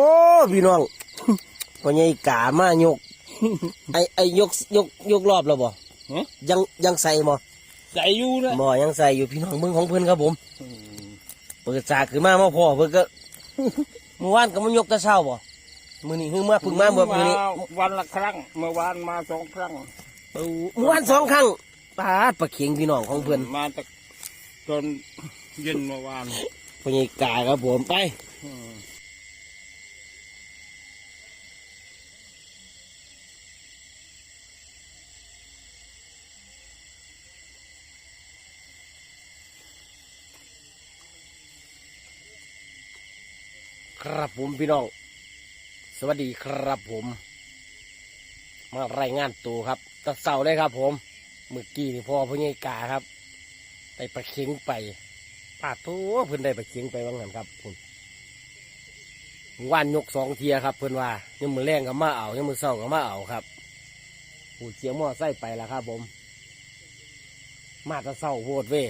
อ้พี่น้องพ่อใหญ่กามายก ไอไอยกยกยกรอบแล้วบ่ฮะยังยังใส่บ่ใส่อยู่นะบ่ยังใส่อยู่พี่น้องเบิ่งของเพิ่นครับผมเปิดฉากขึ้นมามาพ่อเพิ่นก็เมื่อวานก็มายกแต่เช้าบ่มื้อนี้คือมาเพึ่งมาเมื่อมื้อนี้วันละครั้ง เมื่อวานมาสองครั้งเมื่อวานสองครั้งปาดปลาเข็งพี่น้องของเพิ่นมาจากจนเย็นเมื่อวานพ่อใหญ่กาครับผมไป ครับผมพี่น้อง สวัสดีครับผม มารายงานตัวครับตะเสาเลยครับ ผมเมื่อกี้นี่พ่อพ่อใหญ่กาครับได้ปลาเข็งไปปาดตัวเพิ่อนได้ปลาเข็งไปว่างั้นครับผมว่านยกสองเทียครับ เพิ่อนว่ายังมือแรงก็มาเอายังมือเศร้าก็มาเอาครับผูเสียหม้อไส้ไปแล้วครับ ผม มาตะเศร้าโวดเว้ย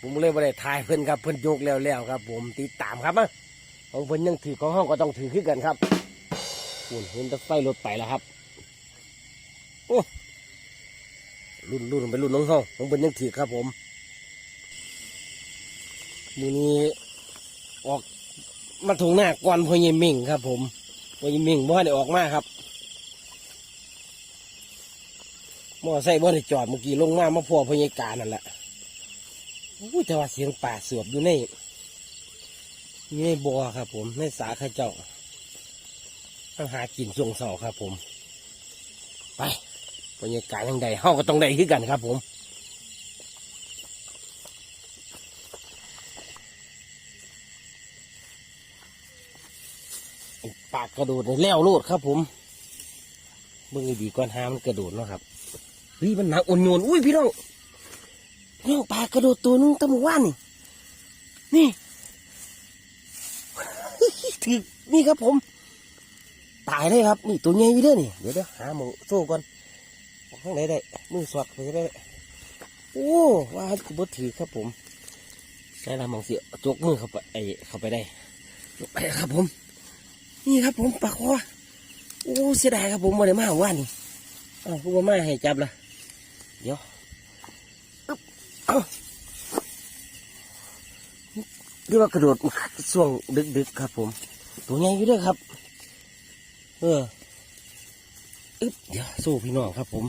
ผมเลยไม่ได้ทายเพิ่อนครับ เพิ่อนยกแล้วแล้วครับ ผมติดตามครับมา ของเพิ่นยังถือของห้องก็ต้องถือขึ้นกันครับอุ่นเห็นตะไฟรถไปแล้วครับโอ้รุ่นรุ่นเป็นรุ่นน้องห้องของเพิ่นยังถือครับผมมือนี้ออกมาถงหน้าก่อนพอยมิ่งครับ ผมพอยมิ่งบ่ได้ออกมาครับมอไซค์บ่ได้จอดเมื่อกี้ลงมามาพ่อพ่อเยการนั่นแหละอู้แต่ว่าเสียงป่าเสือบอยู่ใน นี่ในบัวครับ ผมในสาข้าเจ้าต้องหากินช่วงเสาครับ ผม ไปบรรยากาศยังใดเฮาก็ต้องได้คือกันครับ ผมปากกระโดดในแล้วโลดครับ ผมเบิ่งให้ดีก่อนหามันกระโดดเนาะครับเฮ้ยมันหนักอ่อนโยนอุ้ยพี่น้องพี่น้องปากกระโดดตัวนึงตั้งเมื่อวานนี่นี่ ถือนี่ครับผม ตายเลยครับ นี่ตัวใหญ่อยู่เด้อนี่ เดี๋ยวเดี๋ยวหาหมูโซ่ก่อนข้างไหนได้ มือสอดไปได้ โอ้ว่ากูบ่ถือครับผมใช้ละมองเสียจกมือเข้าไปไอเข้าไปได้จกไปครับผม นี่ครับผมปลาคอโอ้เสียดายครับผมมาได้มาว่านี่อ้าวกูว่ามาให้จับละเดี๋ยวเอ้า เรียกว่ากระโดดช่วงดึกๆครับผม ตัวใหญ่อยู่ด้วยครับ เอออึ๊บเดี๋ยวสู้พี่น้องครับผม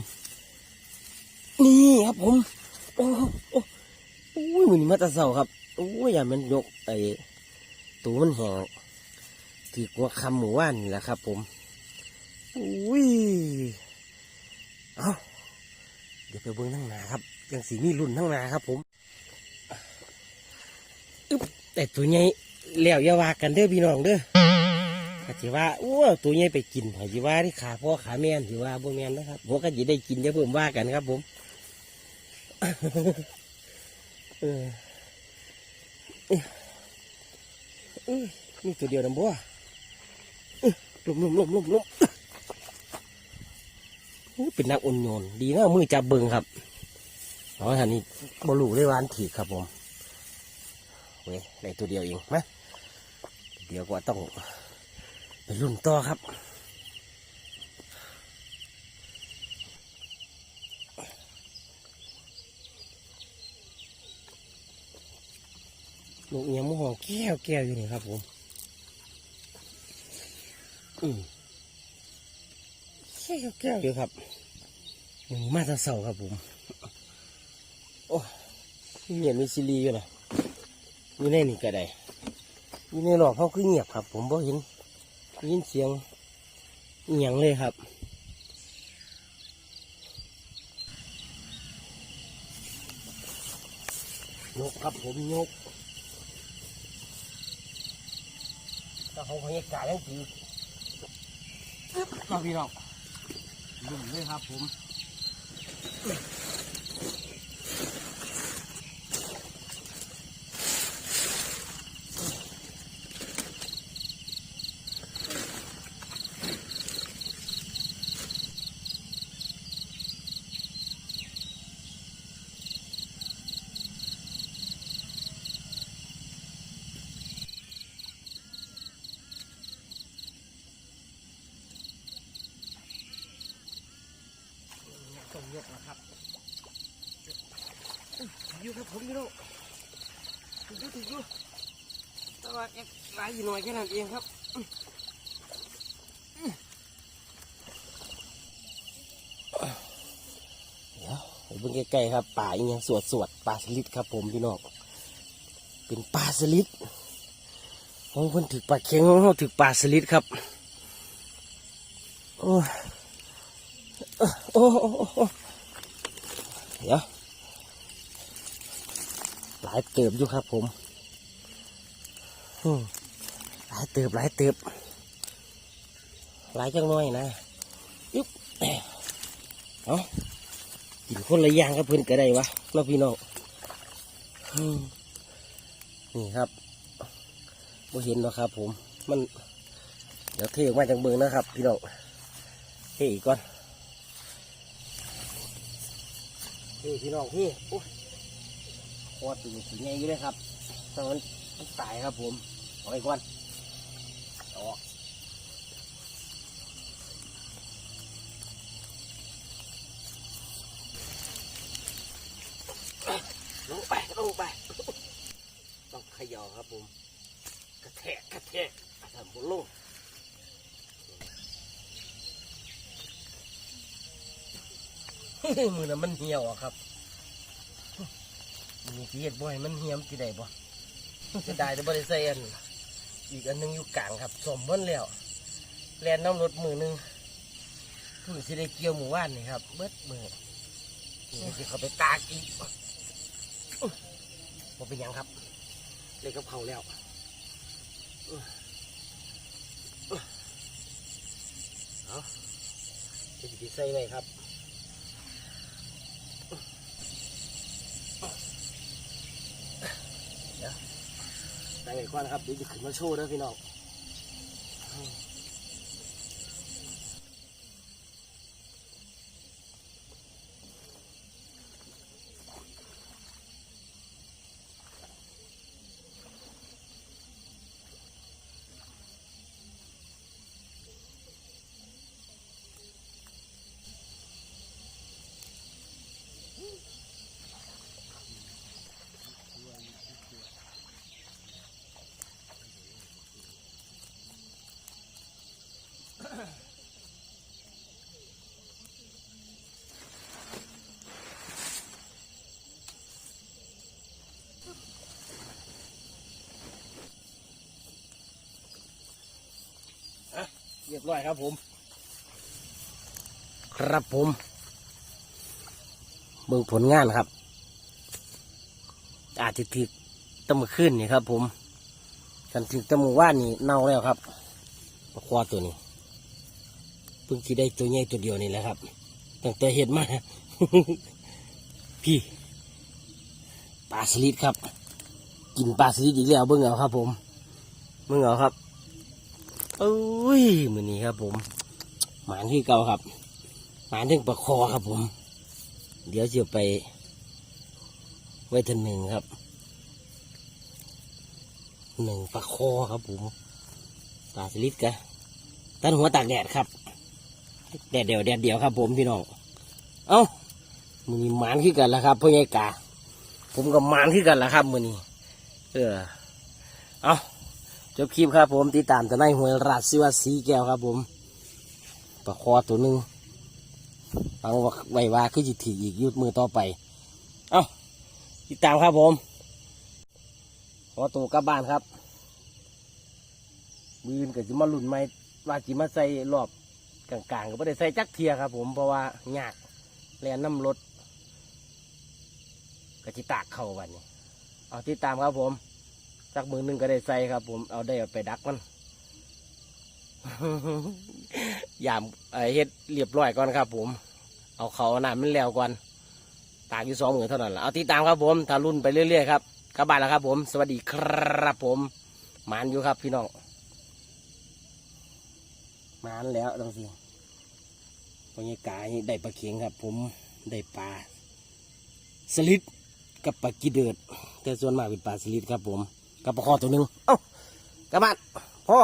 นี่ครับผม โอ้โหโอ้โอ้ยมือนมาตะเสาครับ โอ้ยอย่ามันยกไอ้ตัวมันแหงถือหัวคำหมู่ว่านนี่แหละครับ ผมอุ้ยเอาเดี๋ยวไปเบิ้งทั้งนาครับ ยังสีมีรุ่นทั้งนาครับผม แต่ตัวใหญ่แล้วอย่าว่ากันเด้อพี่น้องเด้อก็สิว่าอ้วตัวใหญ่ไปกินก็สิว่าที่ขาพ่อขาแม่นสิว่าบ่แม่นนะครับผมก็สิได้กินเดี๋ยวเพิ่มว่ากันครับผมออเอ้ยเอ้ยนี่ตัวเดียวนะบัวเอ้ยลมลมลมลมลมเป็นนักอ่อนโยนดีนะมือจับเบิงครับอ๋อท่านนี้บรูได้วานถีครับผม เว้ยในตัวเดียวเองมาเดี๋ยวก็ต้องไปรุ่นต่อครับลูกเอียงมะฮองแก้วแก้วอยู่นี่ครับผมอืมแก้วแก้วอยู่ครับมันมาตะเสาครับผม โอ้เหียนมีซิลีอยู่นะ อยู่ในนี่ก็ได้อยู่ในหลอกเขาคือเงียบครับ ผมบ่เห็นยินเสียงอหย่างเลยครับยกครับผมยกถ้าเขาพยากาศยังถือมาพี่น้องดุ่มเลยครับผม ครับอยู่ครับผมพี่น้องถึงอยู่ถึงอยู่แต่ว่าแอบหลายอยู่หน่อยแค่นั้นเองครับเบิ่งใกล้ๆครับป่าอีกอย่างสวดสวดป่าสลิดครับผมพี่น้องเป็นป่าสลิดของคนถือป่าเค็งของเขาถือป่าสลิดครับโอ้โอ้โอ้โอ้โอ้ เดี๋ยวหลายเติบอยู่ครับผมหลายเติบหลายเติบหลายจังน้อยนะยุบเอากินคนละอย่างกับเพื่อนก็ได้วะเน้องพี่น้องนี่ครับบ่เห็นหรอกครับ ผม มัน เดี๋ยวเทออกมาจากเบืองนะครับ พี่น้องเทอีกก่อน พี่พี่น้องพี่โอ้ยโคตรตีสีใหญ่อยู่เลยครับตอนมันตายครับผมเอาไว้ก่อนออกลงไปลงไปต้องขย่าครับผม กระแทกกระแทกทำบนลง มือน่ะมันเหี่ยวอะครับมีที่เห็ดบ่อยมันเหี่ยมที่ใดบ่เสียดายแต่บ่ได้ใส่อันอีกอันหนึงอยู่กลางครับ สมเบิ้แล้วแลนน้ำรถมือหนึงเพิ่งสิได้เกี่ยวหมู่บ้านนี่ครับ เบิดมือนี่สิเขาไปตากอีกบ่เป็นยังครับ เลยกับเขาแล้วเอาจะสิใส่ไว้ครับ ไว้ก่อนนะครับเดี๋ยวจะขึ้นมาโชว์เด้อพี่น้อง เรียบร้อยครับผม ครับผม เบิ่งผลงานครับ อาจจะถึกตะมือขึ้นนี่ครับ ผมกันถึงตะมือว่านี่เน่าแล้วครับปลาควาตัวนี้เพิ่งคิดได้ตัวใหญ่ตัวเดียวนี่แหละครับตั้งแต่เห็ดมา พี่ปลาสลิดครับ กินปลาสลิดอีกแล้วเบิ่งเอาครับ ผมเบิ่งเอาครับ เอ้ยมือนี้ครับผม หมานที่เก่าครับ หมานถึงประคอครับผม เดี๋ยวจะไป ไว้ทันหนึ่งครับ หนึ่งประคอครับผมปลาสลิดกะตันหัวตากแดดครับ แดดเดียวแดดเดียวครับ ผมพี่น้อง เอ้ามือนี้หมานขึ้นกันแล้วครับพ่อใหญ่กา ผมกับหมานขึ้นกันแล้วครับมือนี้ เออ เอา จบคลิปครับผมติดตามจะในหวยราชสิวาสีแก้วครับผมปลาคอตัวหนึ่งฟังว่าไว้ว่าคือจิตถีอีกยุดมือต่อไป เอ้าติดตามครับผม ขอตัวกลับบ้านครับมือนกับจิมาหลุนไม้ว่าจิมาใส่รอบกลางๆก็ไม่ได้ใส่จักเทียครับ ผมเพราะว่ายากแลนน้ำรถก็จิตากเข้าวันนี้เอาติดตามครับผม สักมือหนึ่งก็ได้ใส่ครับ ผมเอาได้ไปดักมันยามเฮ็ดเรียบร้อยก่อนครับ ผม เอาเขาหนามันแล้วก่อนตากอยู่สองมือเท่านั้นละเอาติดตามครับผมถ้ารุ่นไปเรื่อยๆครับกลับบ้านแล้วครับ ผม สวัสดีครับผมหมานอยู่ครับ พี่น้องหมานแล้วดังสิบรรยากาศได้ปลาเข็งครับ ผมได้ปลาสลิดกับปลากีเดือดแต่ส่วนมากเป็นปลาสลิดครับผม กับปลาคอตัวหนึ่งเอ้ากลับบ้านพ่อ